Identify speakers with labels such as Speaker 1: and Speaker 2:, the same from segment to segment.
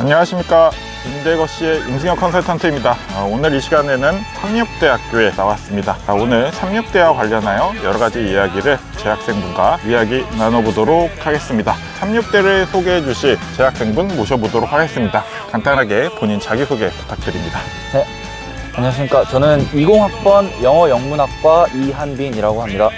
Speaker 1: 안녕하십니까. 임대거시의 임승혁 컨설턴트입니다. 아, 오늘 이 시간에는 삼육대학교에 나왔습니다. 아, 오늘 삼육대와 관련하여 여러 가지 이야기를 재학생분과 이야기 나눠보도록 하겠습니다. 삼육대를 소개해 주실 재학생분 모셔보도록 하겠습니다. 간단하게 본인 자기소개 부탁드립니다.
Speaker 2: 네, 안녕하십니까. 저는 20학번 영어 영문학과 이한빈이라고 합니다.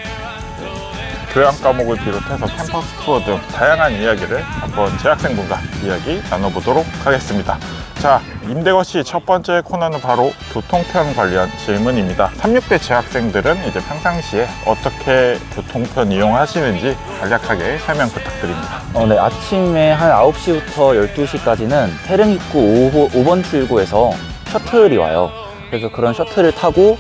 Speaker 1: 교양 과목을 비롯해서 캠퍼스 투어 등 다양한 이야기를 한번 재학생분과 이야기 나눠보도록 하겠습니다. 자, 임대거시 첫 번째 코너는 바로 교통편 관련 질문입니다. 36대 재학생들은 이제 평상시에 어떻게 교통편 이용하시는지 간략하게 설명 부탁드립니다.
Speaker 2: 어, 네, 아침에 한 9시부터 12시까지는 태릉 입구 5호, 5번 출구에서 셔틀이 와요. 그래서 그런 셔틀을 타고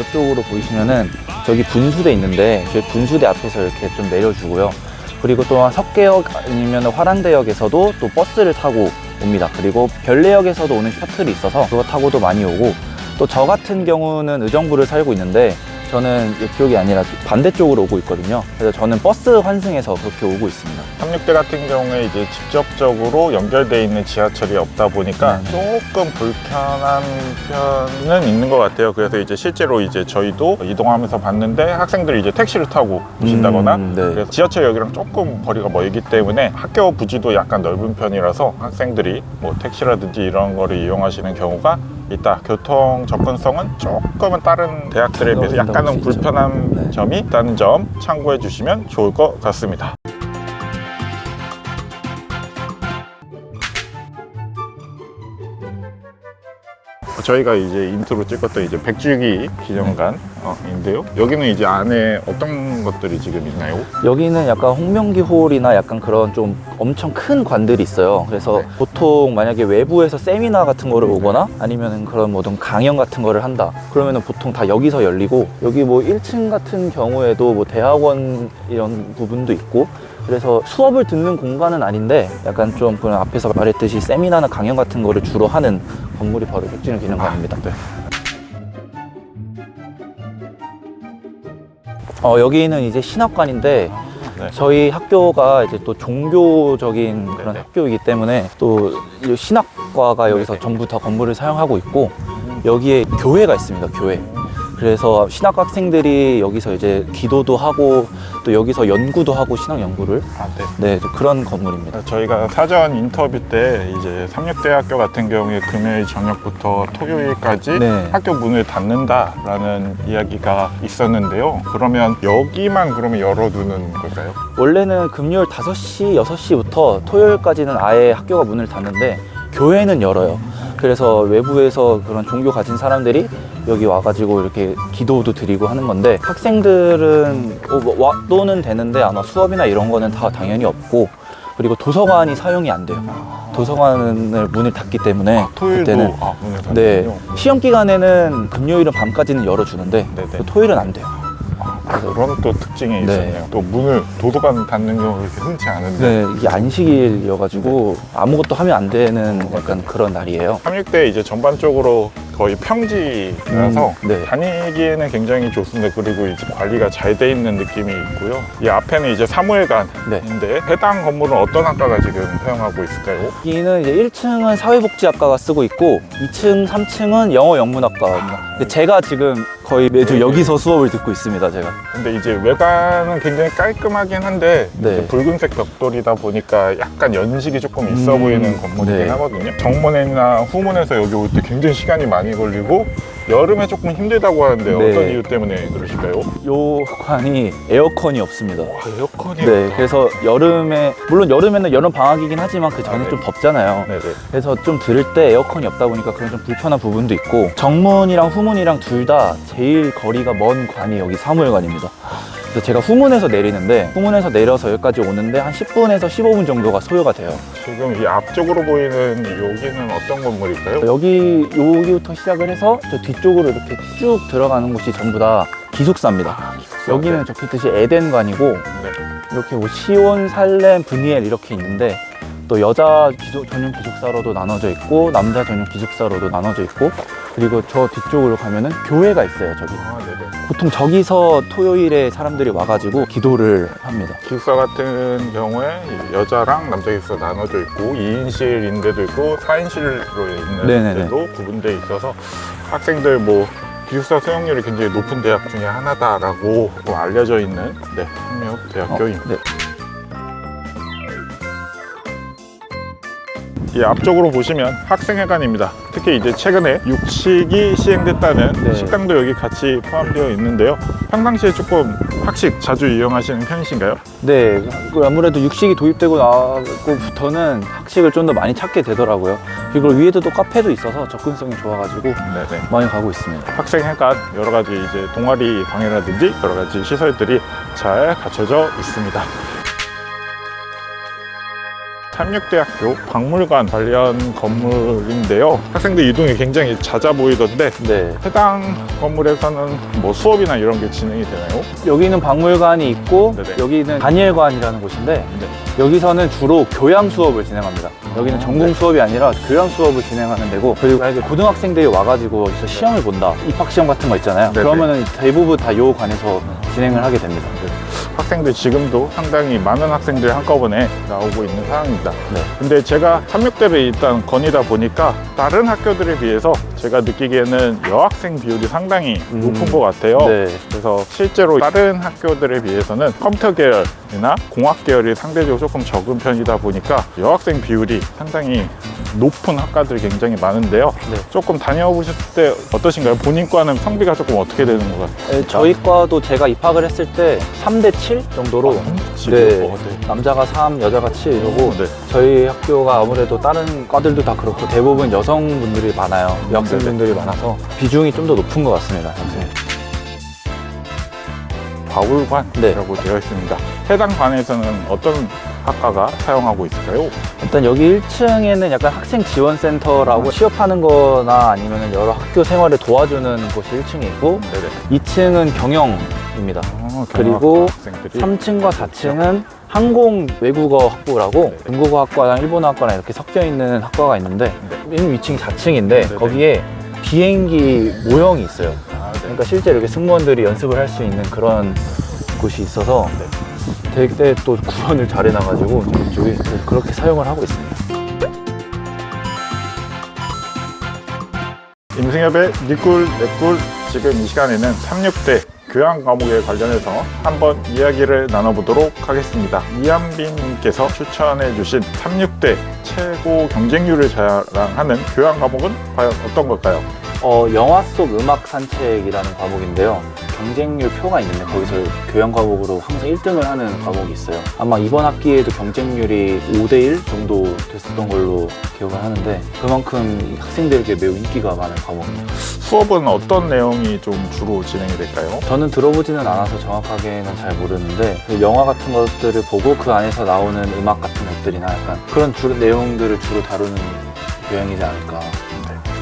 Speaker 2: 이쪽으로 보이시면은 저기 분수대 있는데 저희 분수대 앞에서 이렇게 좀 내려주고요. 그리고 또한 석계역 아니면 화랑대역에서도 또 버스를 타고 옵니다. 그리고 별내역에서도 오는 셔틀이 있어서 그거 타고도 많이 오고 또 저 같은 경우는 의정부를 살고 있는데 저는 이쪽이 아니라 반대쪽으로 오고 있거든요. 그래서 저는 버스 환승해서 그렇게 오고 있습니다.
Speaker 1: 36대 같은 경우에 이제 직접적으로 연결되어 있는 지하철이 없다 보니까
Speaker 2: 네.
Speaker 1: 조금 불편한 편은 있는 것 같아요. 그래서 이제 실제로 이제 저희도 이동하면서 봤는데 학생들이 이제 택시를 타고 오신다거나
Speaker 2: 음, 네.
Speaker 1: 그래서 지하철역이랑 조금 거리가 멀기 때문에 학교 부지도 약간 넓은 편이라서 학생들이 뭐 택시라든지 이런 거를 이용하시는 경우가 있다. 교통 접근성은 조금은 다른 대학들에 비해서 약간은. 불편한
Speaker 2: 네.
Speaker 1: 점이 있다는 점 참고해 주시면 좋을 것 같습니다. 저희가 이제 인트로 찍었던 이제 백주기 기념관인데요. 여기는 이제 안에 어떤 것들이 지금 있나요?
Speaker 2: 여기는 약간 홍명기 홀이나 약간 그런 좀 엄청 큰 관들이 있어요. 그래서
Speaker 1: 네.
Speaker 2: 보통 만약에 외부에서 세미나 같은 거를 오거나 아니면 그런 뭐든 강연 같은 거를 한다. 그러면은 보통 다 여기서 열리고 여기 뭐 1층 같은 경우에도 뭐 대학원 이런 부분도 있고 그래서 수업을 듣는 공간은 아닌데 약간 좀 그런 앞에서 말했듯이 세미나나 강연 같은 거를 주로 하는 건물이 바로 백진우 기념관입니다.
Speaker 1: 네.
Speaker 2: 어, 여기는 이제 신학관인데
Speaker 1: 네.
Speaker 2: 저희 학교가 이제 또 종교적인 그런
Speaker 1: 네네.
Speaker 2: 학교이기 때문에 또이 신학과가 여기서
Speaker 1: 네네.
Speaker 2: 전부 다 건물을 사용하고 있고 여기에 교회가 있습니다. 교회. 그래서 신학 학생들이 여기서 이제 기도도 하고 또 여기서 연구도 하고 신학 연구를
Speaker 1: 아, 네.
Speaker 2: 네 그런 건물입니다.
Speaker 1: 저희가 사전 인터뷰 때 이제 삼육대학교 같은 경우에 금요일 저녁부터 토요일까지
Speaker 2: 네.
Speaker 1: 학교 문을 닫는다라는 이야기가 있었는데요. 그러면 여기만 그러면 열어두는 걸까요?
Speaker 2: 원래는 금요일 5시, 6시부터 토요일까지는 아예 학교가 문을 닫는데 교회는 열어요. 그래서 외부에서 그런 종교 가진 사람들이 여기 와가지고 이렇게 기도도 드리고 하는 건데 학생들은 어, 뭐 와도는 되는데 아마 수업이나 이런 거는 다 당연히 없고 그리고 도서관이 사용이 안 돼요. 도서관을 문을 닫기 때문에
Speaker 1: 토요일도
Speaker 2: 그때는
Speaker 1: 아, 문을
Speaker 2: 네
Speaker 1: 닫는군요.
Speaker 2: 시험 기간에는 금요일은 밤까지는 열어주는데
Speaker 1: 네네.
Speaker 2: 그 토요일은 안 돼요.
Speaker 1: 그런 또 특징이
Speaker 2: 네.
Speaker 1: 있었네요. 또 문을 도서관 닫는 경우가 그렇게 흔치 않은데
Speaker 2: 네, 이게 안식일이어가지고 아무것도 하면 안 되는 약간 그런 날이에요.
Speaker 1: 삼육대 이제 전반적으로 거의 평지라서
Speaker 2: 음, 네.
Speaker 1: 다니기에는 굉장히 좋습니다. 그리고 이제 관리가 잘 돼 있는 느낌이 있고요. 이 앞에는 이제 사무엘관인데
Speaker 2: 네.
Speaker 1: 해당 건물은 어떤 학과가 지금 사용하고 있을까요?
Speaker 2: 여기는 이제 1층은 사회복지학과가 쓰고 있고 2층, 3층은 영어 영문학과입니다. 근데 제가 지금 거의 매주
Speaker 1: 네.
Speaker 2: 여기서 수업을 듣고 있습니다. 제가.
Speaker 1: 근데 이제 외관은 굉장히 깔끔하긴 한데
Speaker 2: 네.
Speaker 1: 이제 붉은색 벽돌이다 보니까 약간 연식이 조금 있어
Speaker 2: 음,
Speaker 1: 보이는 건물이긴
Speaker 2: 네.
Speaker 1: 하거든요. 정문이나 후문에서 여기 올 때 굉장히 시간이 많이 걸리고 여름에 조금 힘들다고 하는데
Speaker 2: 네.
Speaker 1: 어떤 이유 때문에 그러실까요?
Speaker 2: 요 관이 에어컨이 없습니다.
Speaker 1: 와, 에어컨이
Speaker 2: 네,
Speaker 1: 없다.
Speaker 2: 그래서 여름에 물론 여름에는 여름 방학이긴 하지만 그 전에
Speaker 1: 아, 네.
Speaker 2: 좀 덥잖아요.
Speaker 1: 네네.
Speaker 2: 그래서 좀 들을 때 에어컨이 없다 보니까 그런 좀 불편한 부분도 있고 정문이랑 후문이랑 둘 다 제일 거리가 먼 관이 여기 사무엘관입니다. 그래서 제가 후문에서 내리는데 후문에서 내려서 여기까지 오는데 한 10분에서 15분 정도가 소요가 돼요.
Speaker 1: 지금 이 앞쪽으로 보이는 여기는 어떤 건물일까요?
Speaker 2: 여기 여기부터 시작을 해서 저 뒤쪽으로 이렇게 쭉 들어가는 곳이 전부 다 기숙사입니다. 여기는 적혀있듯이 에덴관이고
Speaker 1: 네.
Speaker 2: 이렇게 뭐 시온, 살렘, 브니엘 이렇게 있는데 또 여자 기숙- 전용 기숙사로도 나눠져 있고 남자 전용 기숙사로도 나눠져 있고 그리고 저 뒤쪽으로 가면은 교회가 있어요 저기
Speaker 1: 아, 네네.
Speaker 2: 보통 저기서 토요일에 사람들이 와가지고 기도를 합니다
Speaker 1: 기숙사 같은 경우에 여자랑 남자 기숙사 나눠져 있고 2인실인데도 있고 4인실로 있는
Speaker 2: 네네네.
Speaker 1: 데도 구분되어 있어서 학생들 뭐 기숙사 수용률이 굉장히 높은 대학 중에 하나다라고 또 알려져 있는 네, 한미옥대학교입니다.
Speaker 2: 네.
Speaker 1: 이 앞쪽으로 보시면 학생회관입니다. 특히 이제 최근에 육식이 시행됐다는
Speaker 2: 네.
Speaker 1: 식당도 여기 같이 포함되어 있는데요. 평상시에 조금 학식 자주 이용하시는 편이신가요?
Speaker 2: 네, 그 아무래도 육식이 도입되고 나고부터는 학식을 좀 더 많이 찾게 되더라고요. 그리고 위에도 또 카페도 있어서 접근성이 좋아가지고
Speaker 1: 네네.
Speaker 2: 많이 가고 있습니다.
Speaker 1: 학생회관 여러 가지 이제 동아리 방이라든지 여러 가지 시설들이 잘 갖춰져 있습니다. 삼육대학교 박물관 관련 건물인데요. 학생들 이동이 굉장히 잦아 보이던데
Speaker 2: 네,
Speaker 1: 해당 건물에서는 뭐 수업이나 이런 게 진행이 되나요?
Speaker 2: 여기는 박물관이 있고
Speaker 1: 네네.
Speaker 2: 여기는 단일관이라는 곳인데
Speaker 1: 네.
Speaker 2: 여기서는 주로 교양 수업을 진행합니다. 여기는
Speaker 1: 아,
Speaker 2: 전공
Speaker 1: 네.
Speaker 2: 수업이 아니라 교양 수업을 진행하는 데고 그리고 만약에 고등학생들이 와가지고 여기서 시험을 본다 입학 시험 같은 거 있잖아요.
Speaker 1: 네네.
Speaker 2: 그러면은 대부분 다 요 관에서 진행을 하게 됩니다.
Speaker 1: 학생들 지금도 상당히 많은 학생들이 한꺼번에 나오고 있는 상황입니다.
Speaker 2: 네.
Speaker 1: 근데 제가 삼육대를 일단 거니다 보니까 다른 학교들에 비해서 제가 느끼기에는 여학생 비율이 상당히
Speaker 2: 음.
Speaker 1: 높은 것 같아요.
Speaker 2: 네.
Speaker 1: 그래서 실제로 다른 학교들에 비해서는 컴퓨터 계열이나 공학 계열이 상대적으로 조금 적은 편이다 보니까 여학생 비율이 상당히 높은 학과들이 굉장히 많은데요.
Speaker 2: 네.
Speaker 1: 조금 다녀보셨을 때 어떠신가요? 본인 과는 성비가 조금 어떻게 되는 것 같아요?
Speaker 2: 네, 저희 과도 제가 입학을 했을 때 3대 7 정도로
Speaker 1: 네.
Speaker 2: 네. 남자가 3, 여자가 7 이러고
Speaker 1: 네.
Speaker 2: 저희 학교가 아무래도 다른 과들도 다 그렇고 대부분 여성분들이 많아요. 여학생분들이 많아서 비중이 좀 더 높은 것 같습니다. 현재.
Speaker 1: 바울관이라고 되어 있습니다. 해당 관에서는 어떤 학과가 사용하고 있을까요?
Speaker 2: 일단 여기 1층에는 약간 학생 지원센터라고 취업하는 거나 아니면 여러 학교 생활을 도와주는 곳이 1층에 있고
Speaker 1: 네네.
Speaker 2: 2층은 경영 입니다.
Speaker 1: 어,
Speaker 2: 그리고
Speaker 1: 학생들이
Speaker 2: 3층과 4층은 항공 외국어 학부라고 중국어 학과랑 일본어 학과랑 이렇게 섞여 있는 학과가 있는데
Speaker 1: 네.
Speaker 2: 1, 2층 4층인데
Speaker 1: 네네.
Speaker 2: 거기에 비행기 모형이 있어요.
Speaker 1: 아, 네.
Speaker 2: 그러니까 실제 이렇게 승무원들이 연습을 할 수 있는 그런 곳이 있어서
Speaker 1: 네.
Speaker 2: 되게 또 구현을 잘 해놔가지고 이쪽이 그렇게 사용을 하고 있습니다.
Speaker 1: 임승엽의 니꿀 내꿀 지금 이 시간에는 36대 교양 과목에 관련해서 한번 이야기를 나눠보도록 하겠습니다. 이한빈님께서 추천해 주신 36대 최고 경쟁률을 자랑하는 교양 과목은 과연 어떤 걸까요?
Speaker 2: 어, 영화 속 음악 산책이라는 과목인데요. 경쟁률 표가 있는데 거기서 교양 과목으로 항상 1등을 하는 과목이 있어요. 아마 이번 학기에도 경쟁률이 5대1 정도 됐었던 걸로 기억을 하는데 그만큼 이 학생들에게 매우 인기가 많은 과목입니다.
Speaker 1: 수업은 어떤 내용이 좀 주로 진행이 될까요?
Speaker 2: 저는 들어보지는 않아서 정확하게는 잘 모르는데 그 영화 같은 것들을 보고 그 안에서 나오는 음악 같은 것들이나 약간 그런 주, 내용들을 주로 다루는 교양이지 않을까.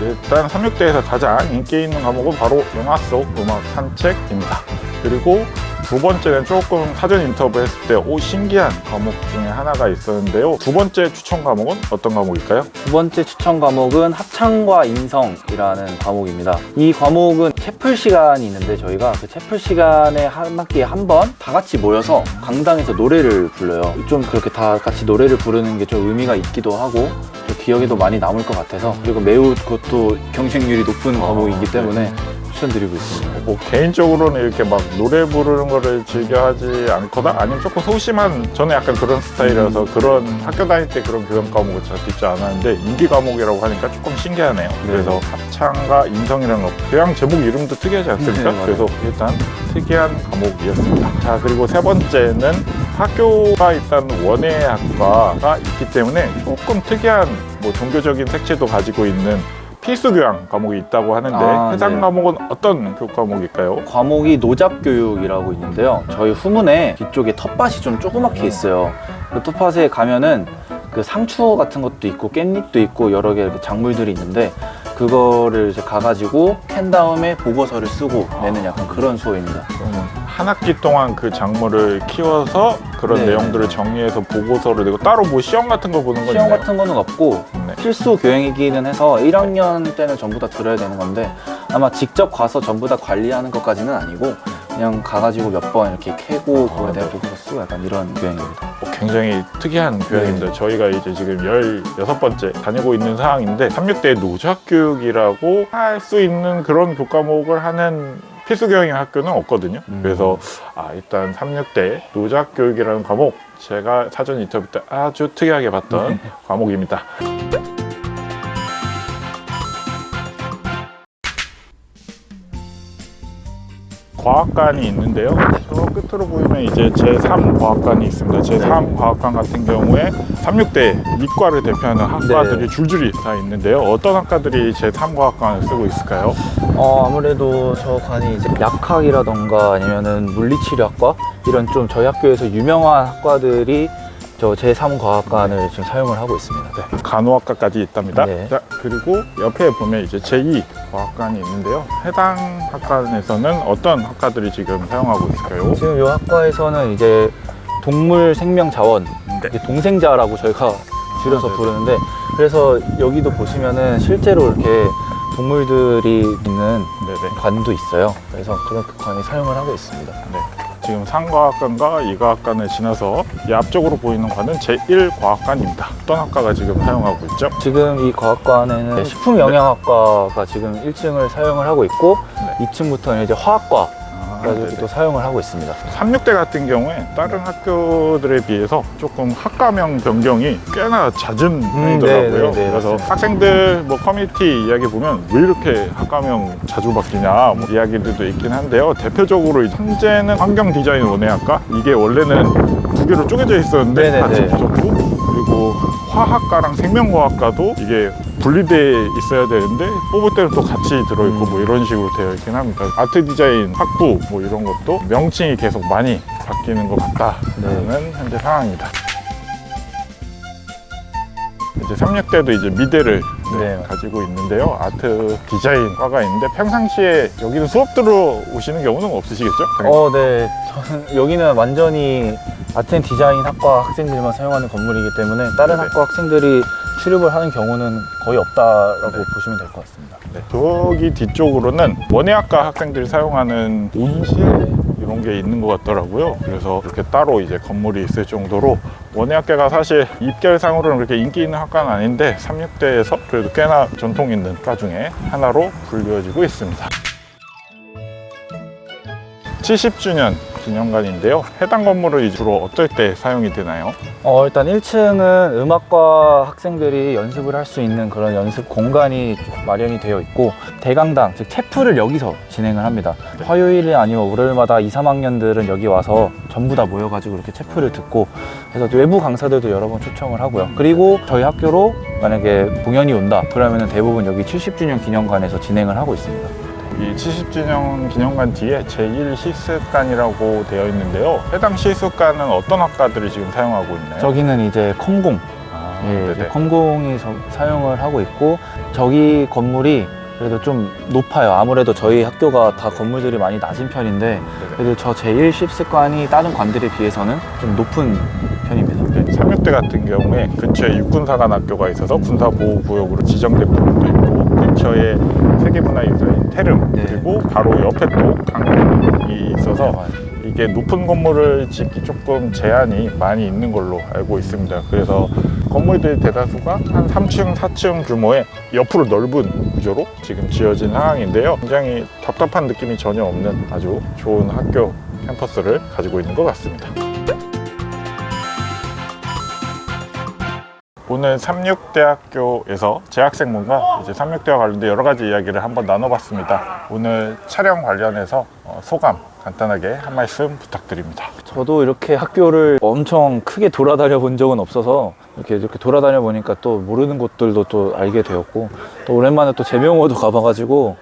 Speaker 1: 일단 36대에서 가장 인기 있는 과목은 바로 영화 속 음악 산책입니다. 그리고 두 번째는 조금 사전 인터뷰 했을 때 오 신기한 과목 중에 하나가 있었는데요. 두 번째 추천 과목은 어떤 과목일까요?
Speaker 2: 두 번째 추천 과목은 합창과 인성이라는 과목입니다. 이 과목은 채플 시간이 있는데 저희가 그 채플 시간에 한 학기에 한 번 다 같이 모여서 강당에서 노래를 불러요. 좀 그렇게 다 같이 노래를 부르는 게 좀 의미가 있기도 하고 좀 기억에도 많이 남을 것 같아서 그리고 매우 그것도 경쟁률이 높은
Speaker 1: 아,
Speaker 2: 과목이기
Speaker 1: 네.
Speaker 2: 때문에 추천드리고 있습니다.
Speaker 1: 뭐 개인적으로는 이렇게 막 노래 부르는 거를 즐겨 하지 않거나 아니면 조금 소심한 저는 약간 그런 스타일이라서
Speaker 2: 음.
Speaker 1: 그런 학교 다닐 때 그런 교양 과목을 잘 듣지 않았는데 인기 과목이라고 하니까 조금 신기하네요. 그래서 합창과 인성이라는 거 교양 제목 이름도 특이하지 않습니까?
Speaker 2: 네, 맞아요.
Speaker 1: 그래서 일단 특이한 과목이었습니다. 자 그리고 세 번째는 학교가 있다는 원예학과가 있기 때문에 조금 특이한 뭐 종교적인 색채도 가지고 있는 필수 교양 과목이 있다고 하는데
Speaker 2: 아,
Speaker 1: 해당
Speaker 2: 네.
Speaker 1: 과목은 어떤 교 과목일까요?
Speaker 2: 과목이 노잡 교육이라고 있는데요. 저희 후문에 뒤쪽에 텃밭이 좀 조그맣게 있어요. 그 텃밭에 가면은 그 상추 같은 것도 있고 깻잎도 있고 여러 개 이렇게 작물들이 있는데 그거를 이제 가가지고 캔 다음에 보고서를 쓰고 내는 약간 그런 수업입니다.
Speaker 1: 한 학기 동안 그 작물을 키워서 그런
Speaker 2: 네.
Speaker 1: 내용들을 정리해서 보고서를 내고 따로 뭐 시험 같은 거 보는 거
Speaker 2: 시험
Speaker 1: 있나요?
Speaker 2: 같은 거는 없고
Speaker 1: 네.
Speaker 2: 필수 교양이기는 해서 1학년 때는 전부 다 들어야 되는 건데 아마 직접 가서 전부 다 관리하는 것까지는 아니고 그냥 가가지고 몇 번 이렇게 캐고
Speaker 1: 아,
Speaker 2: 그거에 대해
Speaker 1: 네.
Speaker 2: 보고서 쓰고 약간 이런 교양입니다.
Speaker 1: 뭐 굉장히 특이한 교육입니다.
Speaker 2: 네.
Speaker 1: 저희가 이제 지금 16번째 다니고 있는 상황인데 36대 노작교육이라고 할 수 있는 그런 교과목을 하는 필수 교양의 학교는 없거든요.
Speaker 2: 음.
Speaker 1: 그래서 아 일단 36대 노작교육이라는 과목 제가 사전 인터뷰 때 아주 특이하게 봤던 과목입니다. 과학관이 있는데요. 저 끝으로 보이면 이제 제3 과학관이 있습니다. 제3 과학관 같은 경우에 36대 이과를 대표하는 학과들이
Speaker 2: 네.
Speaker 1: 줄줄이 다 있는데요. 어떤 학과들이 제3 과학관을 쓰고 있을까요?
Speaker 2: 어, 아무래도 저 관이 이제 약학이라던가 아니면은 물리치료학과 이런 좀 저희 학교에서 유명한 학과들이 저 제3과학관을 지금 사용을 하고 있습니다. 네.
Speaker 1: 간호학과까지 있답니다.
Speaker 2: 네.
Speaker 1: 자, 그리고 옆에 보면 이제 제2 과학관이 있는데요. 해당 학관에서는 어떤 학과들이 지금 사용하고 있을까요?
Speaker 2: 지금 이 학과에서는 이제 동물 생명 자원,
Speaker 1: 네.
Speaker 2: 이게 동생자라고 저희가 줄여서
Speaker 1: 아, 네.
Speaker 2: 부르는데 그래서 여기도 보시면은 실제로 이렇게 동물들이 있는
Speaker 1: 네네.
Speaker 2: 관도 있어요. 그래서 그런 그 관이 사용을 하고 있습니다.
Speaker 1: 네. 지금 상과학관과 이과학관을 지나서 이 앞쪽으로 보이는 관은 제1과학관입니다. 어떤 학과가 지금 사용하고 있죠?
Speaker 2: 지금 이 과학관에는 식품영양학과가 지금 1층을 사용을 하고 있고
Speaker 1: 네.
Speaker 2: 2층부터는 이제 화학과 가
Speaker 1: 아,
Speaker 2: 또 사용을 하고 있습니다.
Speaker 1: 36대 같은 경우에 다른 학교들에 비해서 조금 학과명 변경이 꽤나 잦은 편이더라고요.
Speaker 2: 네, 네, 네,
Speaker 1: 그래서
Speaker 2: 맞습니다.
Speaker 1: 학생들 뭐 커뮤니티 이야기 보면 왜 이렇게 학과명 자주 바뀌냐 뭐 이야기들도 있긴 한데요. 대표적으로 현재는 환경 디자인 원예학과 이게 원래는 두 개로 쪼개져 있었는데
Speaker 2: 네, 네,
Speaker 1: 같이
Speaker 2: 네.
Speaker 1: 붙었고 그리고 화학과랑 생명과학과도 이게 분리돼 있어야 되는데 뽑을 때는 또 같이 들어있고
Speaker 2: 음.
Speaker 1: 뭐 이런 식으로 되어 있긴 합니다. 아트 디자인, 학부 뭐 이런 것도 명칭이 계속 많이 바뀌는 것 같다는
Speaker 2: 네.
Speaker 1: 현재 상황입니다. 이제 36대도 이제 미대를 네,
Speaker 2: 네.
Speaker 1: 가지고 있는데요. 아트 디자인과가 있는데 평상시에 여기는 수업 들어 오시는 경우는 없으시겠죠?
Speaker 2: 어, 네. 저는 여기는 완전히 아트 앤 디자인 학과 학생들만 사용하는 건물이기 때문에 다른
Speaker 1: 네네.
Speaker 2: 학과 학생들이 출입을 하는 경우는 거의 없다라고
Speaker 1: 네.
Speaker 2: 보시면 될 것 같습니다.
Speaker 1: 네. 저기 뒤쪽으로는 원예학과 학생들이 사용하는 온실 이런 게 있는 것 같더라고요. 그래서 이렇게 따로 이제 건물이 있을 정도로 원예학과가 사실 입결상으로는 그렇게 인기 있는 학과는 아닌데 36대에서 그래도 꽤나 전통 있는 과 중에 하나로 불리워지고 있습니다. 70주년 기념관인데요. 해당 건물은 주로 어떨 때 사용이 되나요?
Speaker 2: 어, 일단 1층은 음악과 학생들이 연습을 할 수 있는 그런 연습 공간이 마련이 되어 있고 대강당, 즉 체프를 여기서 진행을 합니다. 화요일이 아니면 월요일마다 2, 3학년들은 여기 와서 전부 다 모여가지고 이렇게 체프를 듣고 그래서 또 외부 강사들도 여러 번 초청을 하고요. 그리고 저희 학교로 만약에 공연이 온다 그러면 대부분 여기 70주년 기념관에서 진행을 하고 있습니다.
Speaker 1: 이 70주년 기념관 뒤에 제1 실습관이라고 되어 있는데요. 해당 실습관은 어떤 학과들이 지금 사용하고 있나요?
Speaker 2: 저기는 이제 컴공
Speaker 1: 아,
Speaker 2: 예,
Speaker 1: 네네.
Speaker 2: 이제 컴공이 저- 사용을 하고 있고 저기 건물이 그래도 좀 높아요. 아무래도 저희 학교가 다 건물들이 많이 낮은 편인데
Speaker 1: 네네.
Speaker 2: 그래도 저 제1십습관이 다른 관들에 비해서는 좀 높은 편입니다.
Speaker 1: 네, 36대 같은 경우에 근처에 육군사관학교가 있어서 군사보호구역으로 지정된 부분도 있고 근처에 세계문화유산인 테름
Speaker 2: 네.
Speaker 1: 그리고 바로 옆에 또 강릉이 있어서
Speaker 2: 맞아요.
Speaker 1: 이게 높은 건물을 짓기 조금 제한이 많이 있는 걸로 알고 있습니다. 그래서 건물들 대다수가 한 3층, 4층 규모의 옆으로 넓은 구조로 지금 지어진 상황인데요. 굉장히 답답한 느낌이 전혀 없는 아주 좋은 학교 캠퍼스를 가지고 있는 것 같습니다. 오늘 삼육대학교에서 재학생분과 이제 삼육대와 관련된 여러 가지 이야기를 한번 나눠봤습니다. 오늘 촬영 관련해서 어, 소감 간단하게 한 말씀 부탁드립니다.
Speaker 2: 저도 이렇게 학교를 엄청 크게 돌아다녀 본 적은 없어서 이렇게 이렇게 돌아다녀 보니까 또 모르는 곳들도 또 알게 되었고 또 오랜만에 또 재명호도 가봐가지고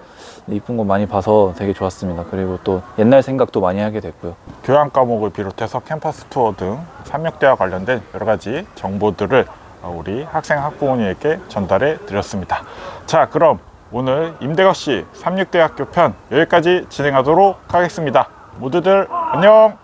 Speaker 2: 이쁜 곳 많이 봐서 되게 좋았습니다. 그리고 또 옛날 생각도 많이 하게 됐고요.
Speaker 1: 교양 과목을 비롯해서 캠퍼스 투어 등 삼육대와 관련된 여러 가지 정보들을 우리 학생 학부모님에게 전달해 드렸습니다. 자, 그럼 오늘 임대거시 삼육대학교 편 여기까지 진행하도록 하겠습니다. 모두들 안녕!